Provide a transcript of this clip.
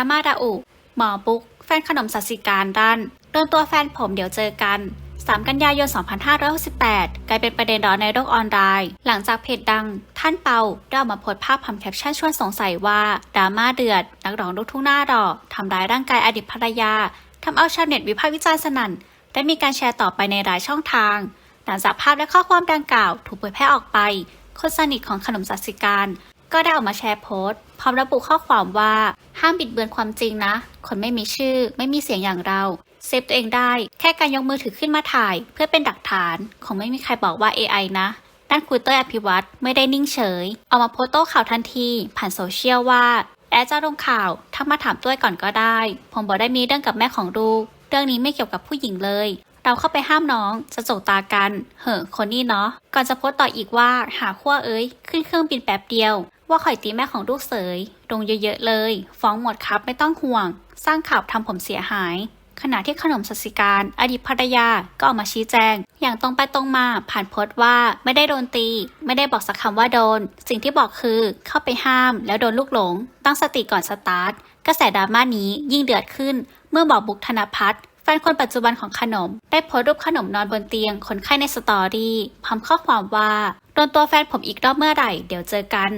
ราม่าระอุ หมอบุ๊ก แฟนขนมสัสิการดันโดนตัวแฟนผมเดี๋ยวเจอกัน 3 กันยายน 2568 กลายเป็นประเด็นร้อนในโลกออนไลน์ หลังจากเพจดัง ท่านเปาได้ออกมาโพสต์ภาพพร้อมแคปชั่นชวนสงสัยว่าดราม่าเดือด นักร้องลูกทุ่งหน้าหล่อทำร้ายร่างกายอดีตภรรยาทำเอาชาวเน็ตวิพากษ์วิจารณ์สนั่นได้มีการแชร์ต่อไปในหลายช่องทาง หลังจากภาพและข้อความดังกล่าว ถูกเผยแพร่ออกไป คนสนิทของขนมสัสิการ ก็ได้ออกมาแชร์โพสต์พร้อมระบุข้อความว่าห้ามบิดเบือนความจริงนะ คนไม่มีชื่อ ไม่มีเสียงอย่างเรา เซฟตัวเองได้ แค่การยกมือถือขึ้นมาถ่าย เพื่อเป็นหลักฐานคงไม่มีใครบอกว่า AI นะด้านคุยเตอร์อภิวัตไม่ได้นิ่งเฉย เอามาโพสต์โต้ข่าวทันที ผ่านโซเชียลว่า แอดจะลงข่าวทักมาถามตัวก่อนก็ได้ ผมบอกได้มีเรื่องกับแม่ของลูก เรื่องนี้ไม่เกี่ยวกับผู้หญิงเลย เราเข้าไปห้ามน้อง จะจกตากัน เหอะคนนี้เนาะ ก่อนจะโพสต์ต่ออีกว่า หาขั้วเอ้ย ขึ้นเครื่องบินแป๊บเดียว ว่าข่อยตีแม่ของลูกเสยลงเยอะๆเลย ฟ้องหมดครับไม่ต้องห่วง สร้างข่าวทำผมเสียหาย ขณะที่ขนมสัสิการ อดีตภรรยาก็ออกมาชี้แจง อย่างตรงไปตรงมาผ่านโพสต์ว่าไม่ได้โดนตี ไม่ได้บอกสักคำว่าโดน สิ่งที่บอกคือเข้าไปห้าม แล้วโดนลูกหลง ตั้งสติก่อนสตาร์ทกระแสดราม่านี้ยิ่งเดือดขึ้น เมื่อบอกบุกธนพัฒน์แฟนคนปัจจุบันของขนม ได้โพสต์รูปขนมนอนบนเตียงคนไข้ในสตอรี่พร้อมข้อความว่าโดนตัวแฟนผมอีกรอบเมื่อไหร่ เดี๋ยวเจอกัน